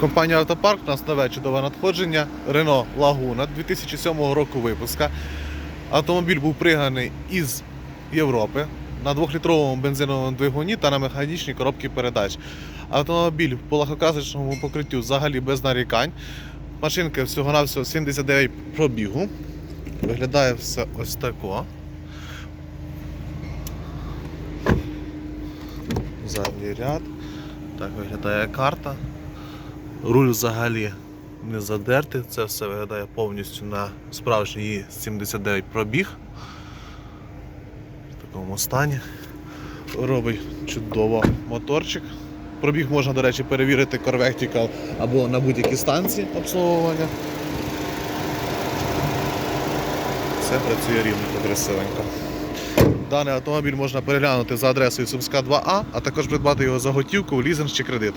Компанія Автопарк у нас нове чудове надходження. Renault Laguna 2007 року випуска. Автомобіль був приганий із Європи на 2-літровому бензиновому двигуні та на механічній коробці передач. Автомобіль по легкоказочному покриттю взагалі без нарікань. Машинка всього-навсього 79 пробігу. Виглядає все ось тако. Задній ряд. Так виглядає карта. Руль взагалі не задертий, це все виглядає повністю на справжній її 79 пробіг. В такому стані. Робить чудово моторчик. Пробіг можна, до речі, перевірити Corvectical або на будь-якій станції обслуговування. Все працює рівненько, красивенько. Даний автомобіль можна переглянути за адресою Сумська 2А, а також придбати його за готівку, лізинг чи кредит.